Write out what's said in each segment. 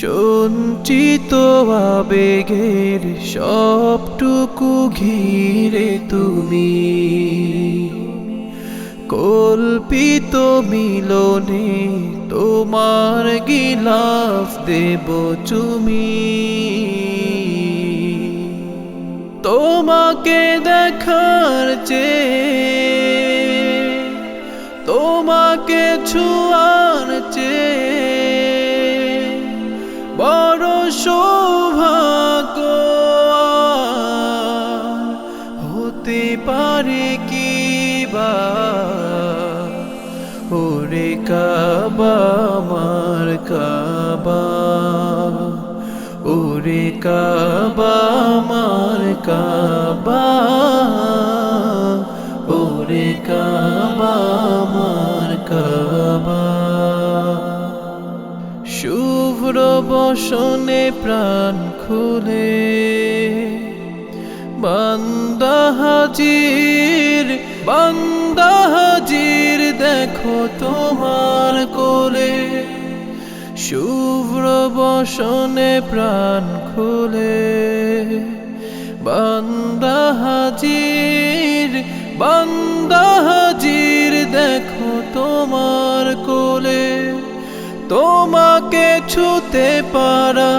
সঞ্চিত আবেগের সবটুকু ঘিরে তুমি। কল্পিত মিলনে তোমার গিলাফ দেব চুমি। তোমাকে দেখার চেয়ে, তোমাকে ছুয়ার চেয়ে সৌভাগ্য হতে পারে কি বা? ওরে কাবা, আমার কাবা। ওরে কাবা, আমার কাবা। ওরে কাবা কাবা। শুভ্র বসনে প্রাণ খুলে বান্দা হাজির বান্দা হাজির দেখো তোমার কোলে। শুভ্র বসনে প্রাণ খুলে বান্দা হাজির বান্দা হাজির দেখো তোমার কোলে। তোমাকে ছুতে পারা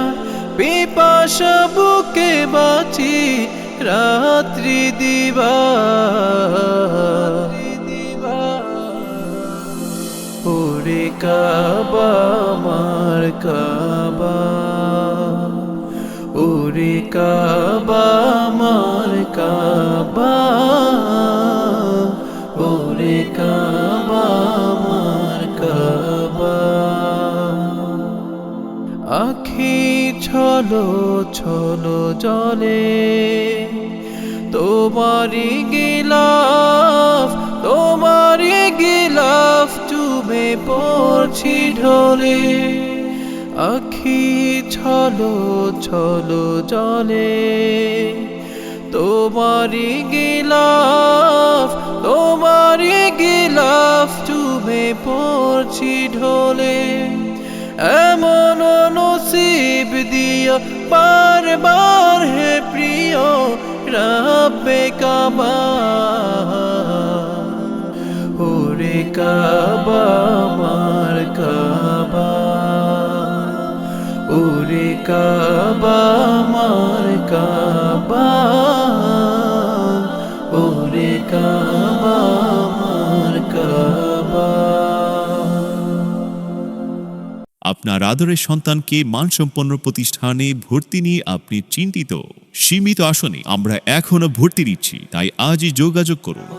পিপাসা বুকে বাঁচি রাত্রি দিবা। ওরে কাবা, আমার কাবা। ওরে কাবা মার কাবা। ছলো ছলো জলে। তোমারি গিলাফ তোমারি গিলাফ চুমে পড়ছি ঢলে। আখি ছলো ছলো জলে। তোমারি গিলাফ তোমারি গিলাফ চুমে পড়ছি ঢলে। এমন নসিব দিয়া বারবার হে প্রিয় রাব্বে কাবা। ওরে কাবা মার কাবা। ওরে কাবা মার কাবা। আপনার আদরের সন্তানকে মানসম্পন্ন প্রতিষ্ঠানে ভর্তি নিয়ে আপনি চিন্তিত। সীমিত আসনে আমরা এখনও ভর্তি দিচ্ছি তাই আজই যোগাযোগ করুন।